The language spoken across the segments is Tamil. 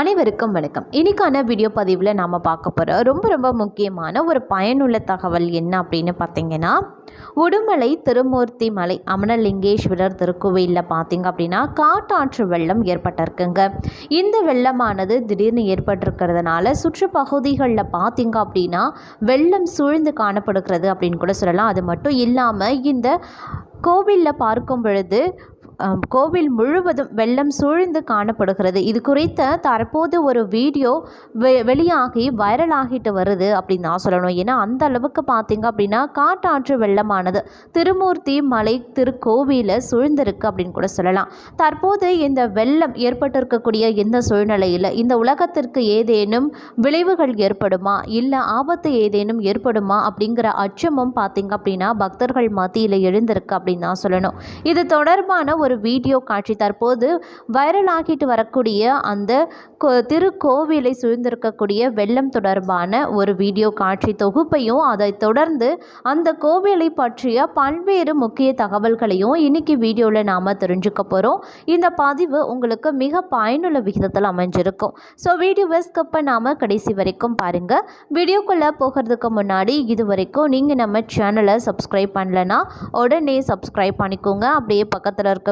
அனைவருக்கும் வணக்கம். இன்னைக்கான வீடியோ பதிவில் நாம் பார்க்க போகிற ரொம்ப ரொம்ப முக்கியமான ஒரு பயனுள்ள தகவல் என்ன அப்படின்னு பார்த்தீங்கன்னா உடுமலை திருமூர்த்தி மலை அமனலிங்கேஸ்வரர் திருக்கோவிலில் பார்த்தீங்க அப்படின்னா காட்டாற்று வெள்ளம் ஏற்பட்டிருக்குங்க. இந்த வெள்ளமானது திடீர்னு ஏற்பட்டிருக்கிறதுனால சுற்றுப்பகுதிகளில் பார்த்தீங்க அப்படின்னா வெள்ளம் சூழ்ந்து காணப்படுகிறது அப்படின்னு கூட சொல்லலாம். அது மட்டும் இல்லாமல் இந்த கோவிலில் பார்க்கும் பொழுது கோவில் முழுவதும் வெள்ளம் சூழ்ந்து காணப்படுகிறது. இது குறித்த தற்போது ஒரு வீடியோ வெ வெளியாகி வைரலாகிட்டு வருது அப்படின்னு நான் சொல்லணும். ஏன்னா அந்த அளவுக்கு பார்த்தீங்க அப்படின்னா காட்டாற்று வெள்ளமானது. திருமூர்த்தி மலை திருக்கோவில சூழ்ந்திருக்கு அப்படின்னு கூட சொல்லலாம். தற்போது இந்த வெள்ளம் ஏற்பட்டிருக்கக்கூடிய இந்த சூழ்நிலையில்? இந்த உலகத்திற்கு ஏதேனும் விளைவுகள் ஏற்படுமா? இல்லை ஆபத்து ஏதேனும் ஏற்படுமா? அப்படிங்கிற அச்சமும் பார்த்தீங்க அப்படின்னா பக்தர்கள் மத்தியில் எழுந்திருக்கு அப்படின்னு தான் சொல்லணும். இது தொடர்பான ஒரு ஒரு வீடியோ காட்சி தற்போது வைரலாகிட்டு வரக்கூடிய அந்த கோ திருக்கோவிலை சூழ்ந்திருக்கக்கூடிய வெள்ளம் தொடர்பான ஒரு வீடியோ காட்சி தொகுப்பையும் அதை தொடர்ந்து அந்த கோவிலை பற்றிய பல்வேறு முக்கிய தகவல்களையும் இன்னைக்கு வீடியோவில் நாம் தெரிஞ்சுக்க போகிறோம் இந்த பதிவு உங்களுக்கு மிக பயனுள்ள விகிதத்தில் அமைஞ்சிருக்கும். ஸோ வீடியோவை ஸ்கிப் பண்ணாமல் கடைசி வரைக்கும் பாருங்கள் வீடியோக்குள்ளே போகிறதுக்கு முன்னாடி இது வரைக்கும் நீங்கள் நம்ம சேனலை சப்ஸ்கிரைப் பண்ணலன்னா உடனே சப்ஸ்கிரைப் பண்ணிக்கோங்க. அப்படியே பக்கத்தில்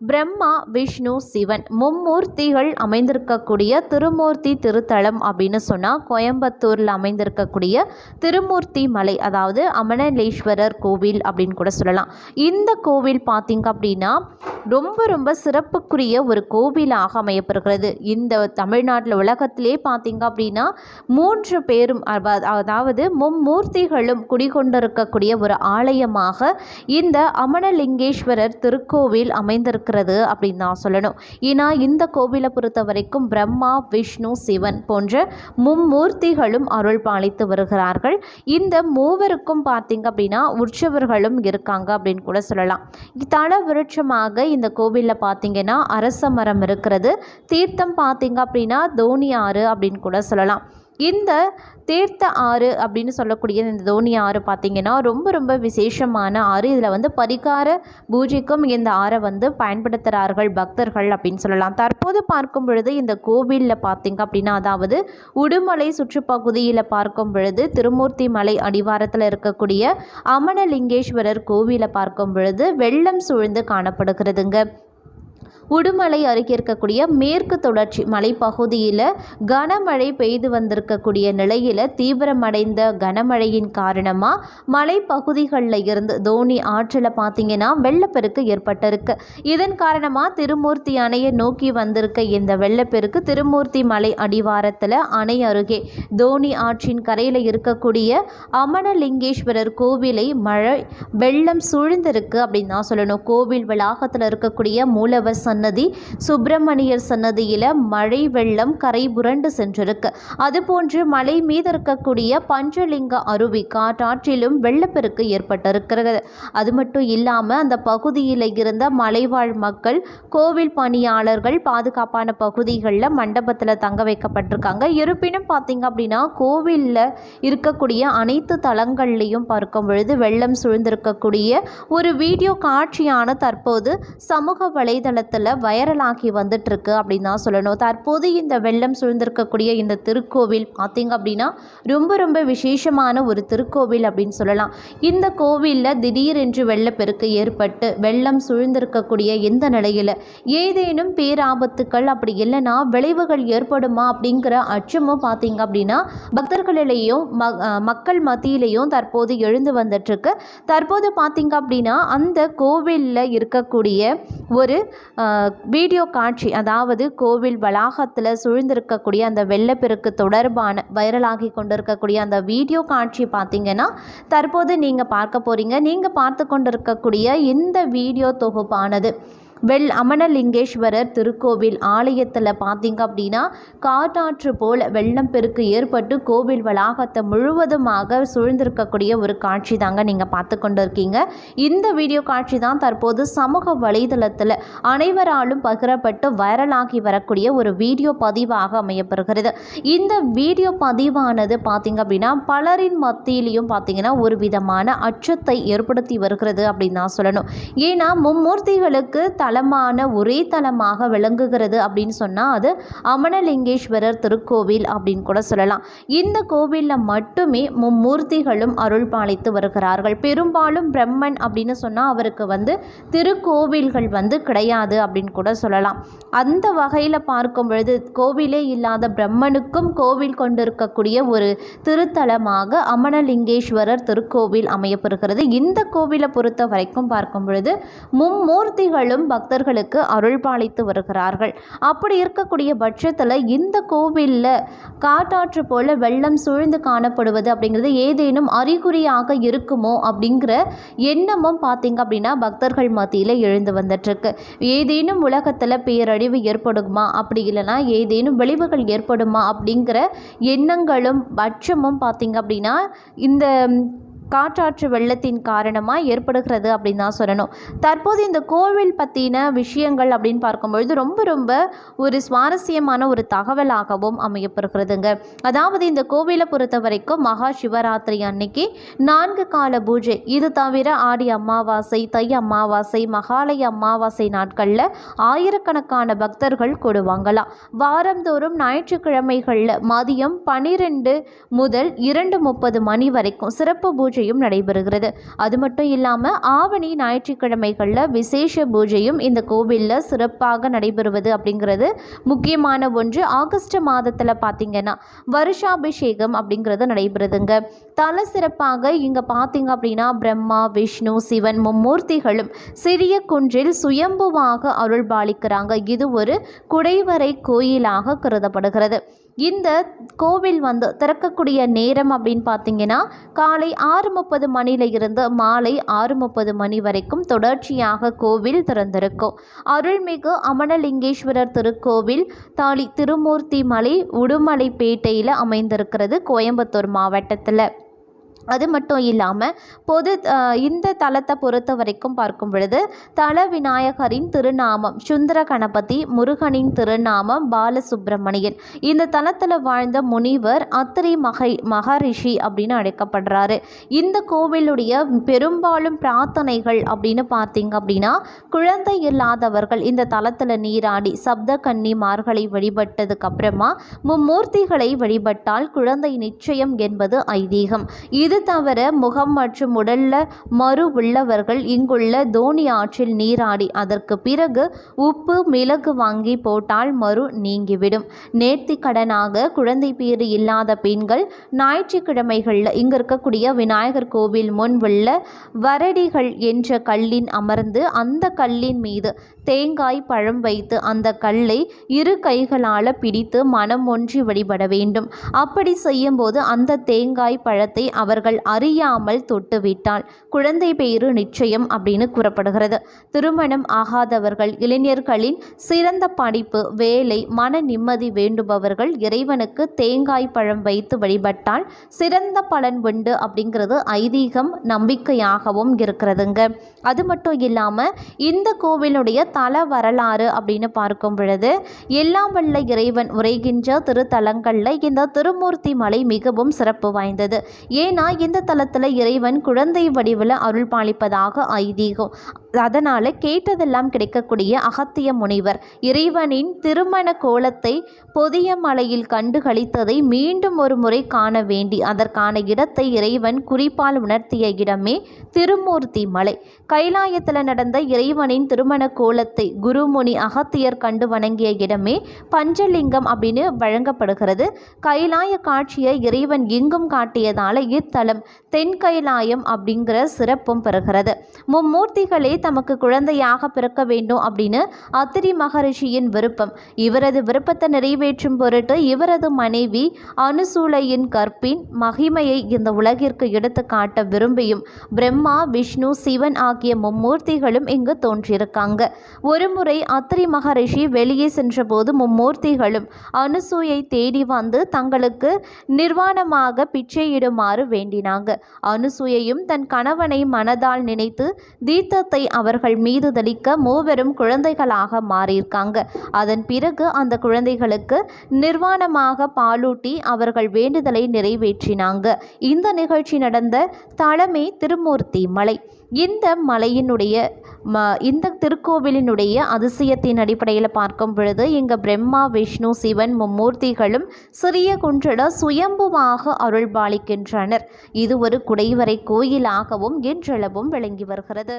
பிரம்மா விஷ்ணு சிவன் மும்மூர்த்திகள் அமைந்திருக்கக்கூடிய திருமூர்த்தி திருத்தலம் அப்படின்னு சொன்னால் கோயம்புத்தூரில் அமைந்திருக்கக்கூடிய திருமூர்த்தி மலை அதாவது அமனலேஸ்வரர் கோவில் அப்படின்னு கூட சொல்லலாம். இந்த கோவில் பார்த்தீங்க அப்படின்னா ரொம்ப ரொம்ப சிறப்புக்குரிய ஒரு கோவிலாக அமையப்படுகிறது இந்த தமிழ்நாட்டில் உலகத்திலே பார்த்திங்க அப்படின்னா மூன்று பேரும் அதாவது மும்மூர்த்திகளும் குடிகொண்டிருக்கக்கூடிய ஒரு ஆலயமாக இந்த அமனலிங்கேஸ்வரர் திருக்கோவில் இருக்கிறது அப்படின்னு நான் சொல்லணும். ஏன்னா இந்த கோவிலை பொறுத்த வரைக்கும் பிரம்மா விஷ்ணு சிவன் போன்ற மும்மூர்த்திகளும் அருள் பாலித்து வருகிறார்கள். இந்த மூவருக்கும் பார்த்தீங்க அப்படின்னா உற்சவர்களும் இருக்காங்க அப்படின்னு கூட சொல்லலாம். தல விருட்சமாக இந்த கோவிலில் பார்த்தீங்கன்னா அரச மரம் இருக்கிறது. தீர்த்தம் பார்த்தீங்க அப்படின்னா தோனி ஆறு அப்படின்னு கூட சொல்லலாம். இந்த தீர்த்த ஆறு அப்படின்னு சொல்லக்கூடிய இந்த தோனி ஆறு பார்த்தீங்கன்னா ரொம்ப ரொம்ப விசேஷமான ஆறு. இதில் வந்து பரிகார பூஜைக்கும் இந்த ஆறை வந்து பயன்படுத்துகிறார்கள் பக்தர்கள் அப்படின்னு சொல்லலாம். தற்போது பார்க்கும் பொழுது இந்த கோவிலில் பார்த்திங்க அப்படின்னா அதாவது உடுமலை சுற்றுப்பகுதியில் பார்க்கும் பொழுது திருமூர்த்தி மலை அடிவாரத்தில் இருக்கக்கூடிய அமனலிங்கேஸ்வரர் கோவிலை பார்க்கும் பொழுது வெள்ளம் சூழ்ந்து காணப்படுகிறதுங்க. உடுமலை அருகே இருக்கக்கூடிய மேற்கு தொடர்ச்சி மலைப்பகுதியில் கனமழை பெய்து வந்திருக்கக்கூடிய நிலையில் தீவிரமடைந்த கனமழையின் காரணமாக மலைப்பகுதிகளில் இருந்து தோனி ஆற்றில் பார்த்தீங்கன்னா வெள்ளப்பெருக்கு ஏற்பட்டிருக்கு. இதன் காரணமாக திருமூர்த்தி அணையை நோக்கி வந்திருக்க இந்த வெள்ளப்பெருக்கு திருமூர்த்தி மலை அடிவாரத்தில் அணை அருகே தோனி ஆற்றின் கரையில் இருக்கக்கூடிய அமனலிங்கேஸ்வரர் கோவிலை மழை வெள்ளம் சூழ்ந்திருக்கு அப்படின்னு தான் சொல்லணும். கோவில் வளாகத்தில் இருக்கக்கூடிய மூலவர் சன்னதி சுப்பிரமணியர் சன்னதியில் மழை வெள்ளம் கரை புரண்டு சென்றிருக்கு. அதுபோன்று மலை மீது இருக்கக்கூடிய பஞ்சலிங்க அருவி காட்டாற்றிலும் வெள்ளப்பெருக்கு ஏற்பட்டிருக்கிறது. அது மட்டும் இல்லாமல் அந்த பகுதியில் இருந்த மலைவாழ் மக்கள் கோவில் பணியாளர்கள் பாதுகாப்பான பகுதிகளில் மண்டபத்தில் தங்க வைக்கப்பட்டிருக்காங்க. இருப்பினும் பார்த்தீங்க அப்படின்னா கோவிலில் இருக்கக்கூடிய அனைத்து தளங்கள்லையும் பார்க்கும் பொழுது வெள்ளம் சூழ்ந்திருக்கக்கூடிய ஒரு வீடியோ காட்சியான தற்போது சமூக வலைதளத்தில் வைரலாகி வந்துட்டுருக்கு அப்படின்னு தான் சொல்லணும். தற்போது இந்த வெள்ளம் சூழ்ந்திருக்கக்கூடிய இந்த திருக்கோவில் பார்த்திங்க அப்படின்னா ரொம்ப ரொம்ப விசேஷமான ஒரு திருக்கோவில் அப்படின்னு சொல்லலாம். இந்த கோவிலில் திடீரென்று வெள்ளப்பெருக்கு ஏற்பட்டு வெள்ளம் சூழ்ந்திருக்கக்கூடிய இந்த நிலையில்? ஏதேனும் பேராபத்துக்கள் அப்படி இல்லைன்னா விளைவுகள் ஏற்படுமா அப்படிங்கிற அச்சமும் பார்த்திங்க அப்படின்னா பக்தர்களிலேயும் ம மக்கள் மத்தியிலையும் தற்போது எழுந்து வந்துட்டுருக்கு. தற்போது பார்த்திங்க அப்படின்னா அந்த கோவிலில் இருக்கக்கூடிய ஒரு வீடியோ காட்சி அதாவது கோவில் வளாகத்தில் சூழ்ந்திருக்கக்கூடிய அந்த வெள்ளப்பெருக்கு தொடர்பான வைரலாகி கொண்டிருக்கக்கூடிய அந்த வீடியோ காட்சி பார்த்தீங்கன்னா தற்போது நீங்கள் பார்க்க போகிறீங்க நீங்கள் பார்த்து கொண்டிருக்கக்கூடிய இந்த வீடியோ தொகுப்பானது. வெள் அமனலிங்கேஸ்வரர் திருக்கோவில் ஆலயத்தில் பார்த்தீங்க அப்படின்னா காட்டாற்று போல் வெள்ளம் பெருக்கு ஏற்பட்டு கோவில் வளாகத்தை முழுவதுமாக சூழ்ந்திருக்கக்கூடிய ஒரு காட்சி தாங்க நீங்கள் பார்த்து கொண்டு இருக்கீங்க இந்த வீடியோ காட்சி தான் தற்போது சமூக வலைதளத்தில் அனைவராலும் பகிரப்பட்டு வைரலாகி வரக்கூடிய ஒரு வீடியோ பதிவாக அமையப்பெறுகிறது. இந்த வீடியோ பதிவானது பார்த்தீங்க அப்படின்னா பலரின் மத்தியிலையும் பார்த்தீங்கன்னா ஒரு விதமான அச்சத்தை ஏற்படுத்தி வருகிறது அப்படின்னு தான் சொல்லணும். ஏன்னா மும்மூர்த்திகளுக்கு தலமான ஒரே தலமாக விளங்குகிறது அப்படின்னு சொன்னால் அது அமனலிங்கேஸ்வரர் திருக்கோவில் அப்படின்னு கூட சொல்லலாம். இந்த கோவிலில் மட்டுமே மும்மூர்த்திகளும் அருள் பாலித்து வருகிறார்கள். பெரும்பாலும் பிரம்மன் அப்படின்னு சொன்னால் அவருக்கு வந்து திருக்கோவில்கள் வந்து கிடையாது அப்படின்னு கூட சொல்லலாம். அந்த வகையில் பார்க்கும் பொழுது கோவிலே இல்லாத பிரம்மனுக்கும் கோவில் கொண்டிருக்கக்கூடிய ஒரு திருத்தலமாக அமனலிங்கேஸ்வரர் திருக்கோவில் அமையப்பெறுகிறது. இந்த கோவிலை பொறுத்த வரைக்கும் பார்க்கும் பொழுது மும்மூர்த்திகளும் பக்தர்களுக்கு அருள் பாலித்து வருகிறார்கள். அப்படி இருக்கக்கூடிய பட்சத்தில் இந்த கோவிலில் காட்டாற்று போல வெள்ளம் சூழ்ந்து காணப்படுவது அப்படிங்கிறது ஏதேனும் அறிகுறியாக இருக்குமோ அப்படிங்கிற எண்ணமும் பார்த்தீங்க அப்படின்னா பக்தர்கள் மத்தியில் எழுந்து வந்துட்டுருக்கு. ஏதேனும் உலகத்தில் பேரழிவு ஏற்படுமா? அப்படி இல்லைன்னா ஏதேனும் விளைவுகள் ஏற்படுமா? அப்படிங்கிற எண்ணங்களும் பட்சமும் பார்த்தீங்க அப்படின்னா இந்த காற்றாற்று வெள்ளத்தின் காரணமாக ஏற்படுகிறது அப்படின்னு தான் சொல்லணும். தற்போது இந்த கோவில் பற்றின விஷயங்கள் அப்படின்னு பார்க்கும்பொழுது ரொம்ப ரொம்ப ஒரு சுவாரஸ்யமான ஒரு தகவலாகவும் அமையப்படுகிறதுங்க அதாவது இந்த கோவிலை பொறுத்த வரைக்கும் மகா சிவராத்திரி அன்னைக்கு நான்கு கால பூஜை. இது தவிர ஆடி அமாவாசை தை அமாவாசை மகாலய அமாவாசை நாட்களில் ஆயிரக்கணக்கான பக்தர்கள் கூடுவாங்களாம் வாரந்தோறும் ஞாயிற்றுக்கிழமைகளில் மதியம் பனிரெண்டு முதல் இரண்டு முப்பது மணி வரைக்கும் சிறப்பு பூஜை பூஜையும் நடைபெறுகிறது. அது மட்டும் இல்லாமல் ஆவணி ஞாயிற்றுக்கிழமைகளில் விசேஷ பூஜையும் இந்த கோவிலில் சிறப்பாக நடைபெறுவது அப்படிங்கிறது முக்கியமான ஒன்று. ஆகஸ்ட் மாதத்தில் பார்த்தீங்கன்னா வருஷாபிஷேகம் அப்படிங்கிறது நடைபெறுதுங்க. தல சிறப்பாக இங்கே பார்த்தீங்க அப்படின்னா பிரம்மா விஷ்ணு சிவன் மும்மூர்த்திகளும் சிறிய குன்றில் சுயம்புவாக அருள் பாலிக்கிறாங்க இது ஒரு குடைவரை கோயிலாக கருதப்படுகிறது. இந்த கோவில் வந்து திறக்கக்கூடிய நேரம் அப்படின்னு பார்த்தீங்கன்னா காலை ஆறு முப்பது மணியிலிருந்து மாலை ஆறு முப்பது மணி வரைக்கும் தொடர்ச்சியாக கோவில் திறந்திருக்கும். அருள்மிகு அமனலிங்கேஸ்வரர் திருக்கோவில் தாலி திருமூர்த்தி மலை உடுமலைப்பேட்டையில் அமைந்திருக்கிறது கோயம்புத்தூர் மாவட்டத்தில். அது மட்டும் இல்லாமல் பொது இந்த தலத்தை பொறுத்த வரைக்கும் பார்க்கும் பொழுது தல விநாயகரின் திருநாமம் சுந்தர கணபதி முருகனின் திருநாமம் பாலசுப்பிரமணியன் இந்த தலத்தில் வாழ்ந்த முனிவர் அத்திரி மகை மகரிஷி அப்படின்னு அழைக்கப்படுறாரு. இந்த கோவிலுடைய பெரும்பாலும் பிரார்த்தனைகள் அப்படின்னு பார்த்தீங்க அப்படின்னா குழந்தை இல்லாதவர்கள் இந்த தலத்தில் நீராடி சப்த கன்னிமார்களை வழிபட்டதுக்கு அப்புறமா மும்மூர்த்திகளை வழிபட்டால் குழந்தை நிச்சயம் என்பது ஐதீகம். இது தவிர முகம் மற்றும் உடல்ல மறு உள்ளவர்கள் இங்குள்ள தோணி ஆற்றில் நீராடி அதற்கு பிறகு உப்பு மிளகு வாங்கி போட்டால் மறு நீங்கிவிடும். நேர்த்தி கடனாக குழந்தை பேறு இல்லாத பெண்கள் ஞாயிற்றுக்கிழமைகளில் இங்கு இருக்கக்கூடிய விநாயகர் கோவில் முன் உள்ள வரடிகள் என்ற கல்லின் அமர்ந்து அந்த கல்லின் மீது தேங்காய் பழம் வைத்து அந்த கல்லை இரு கைகளால் பிடித்து மனம் ஒன்றி வழிபட வேண்டும். அப்படி செய்யும்போது அந்த தேங்காய் பழத்தை அவர்கள் அறியாமல் தொட்டுவிட்டால் குழந்தை பெயரு நிச்சயம் அப்படின்னு கூறப்படுகிறது. திருமணம் ஆகாதவர்கள் இளைஞர்களின் சிறந்த படிப்பு வேலை மன நிம்மதி வேண்டுபவர்கள் இறைவனுக்கு தேங்காய் பழம் வைத்து வழிபட்டால் சிறந்த பலன் உண்டு அப்படிங்கிறது ஐதீகம் நம்பிக்கையாகவும் இருக்கிறதுங்க. அது மட்டும் இல்லாமல் இந்த கோவிலுடைய தல வரலாறு அப்படின்னு பார்க்கும் பொழுது எல்லாம் வல்ல இறைவன் உரைகின்ற திருத்தலங்களில் இந்த திருமூர்த்தி மலை மிகவும் சிறப்பு வாய்ந்தது. ஏன்னா இந்த தலத்தில் இறைவன் குழந்தை வடிவில் அருள் பாலிப்பதாக ஐதீகம். அதனால் கேட்டதெல்லாம் கிடைக்கக்கூடிய அகத்திய முனிவர் இறைவனின் திருமண கோலத்தை பொதிய மலையில் கண்டு கழித்ததை மீண்டும் ஒரு முறை காண வேண்டி அதற்கான இடத்தை இறைவன் குறிப்பால் உணர்த்திய இடமே திருமூர்த்தி மலை. கைலாயத்தில் நடந்த இறைவனின் திருமண கோலத்தை குருமுனி அகத்தியர் கண்டு வணங்கிய இடமே பஞ்சலிங்கம் அப்படின்னு வழங்கப்படுகிறது. கைலாய காட்சியை இறைவன் எங்கும் காட்டியதால இத்தலம் தென் கைலாயம் அப்படிங்கிற சிறப்பும் பெறுகிறது. மும்மூர்த்திகளே தமக்கு குழந்தையாக பிறக்க வேண்டும் அப்படின்னு அத்திரி மகரிஷியின் விருப்பம். இவரது விருப்பத்தை நிறைவேற்றும் பொருட்டு இவரது மனைவி அனுசூலையின் கற்பின் மகிமையை இந்த உலகிற்கு எடுத்து காட்ட விரும்பியும் பிரம்மா விஷ்ணு சிவன் ஆகிய மும்மூர்த்திகளும் இங்கு தோன்றியிருக்காங்க ஒருமுறை அத்திரி மகரிஷி வெளியே சென்றபோது மும்மூர்த்திகளும் அனுசூயை தேடி வந்து தங்களுக்கு நிர்வாணமாக பிச்சையிடுமாறு வேண்டினாங்க. அனுசூயையும் தன் கணவனை மனதால் நினைத்து தீர்த்தத்தை அவர்கள் மீது தளிக்க மூவரும் குழந்தைகளாக மாறியிருக்காங்க. அதன் பிறகு அந்த குழந்தைகளுக்கு நிர்வாணமாக பாலூட்டி அவர்கள் வேண்டுதலை நிறைவேற்றினாங்க. இந்த நிகழ்ச்சி நடந்த தலைமை திருமூர்த்தி மலை. இந்த மலையினுடைய ம இந்த திருக்கோவிலினுடைய அதிசயத்தின் அடிப்படையில் பார்க்கும் பொழுது இங்கே பிரம்மா விஷ்ணு சிவன் மும்மூர்த்திகளும் சிறிய குன்றில சுயம்புவாக அருள்பாலிக்கின்றனர். இது ஒரு குடைவரை கோயிலாகவும் இன்றளவும் விளங்கி வருகிறது.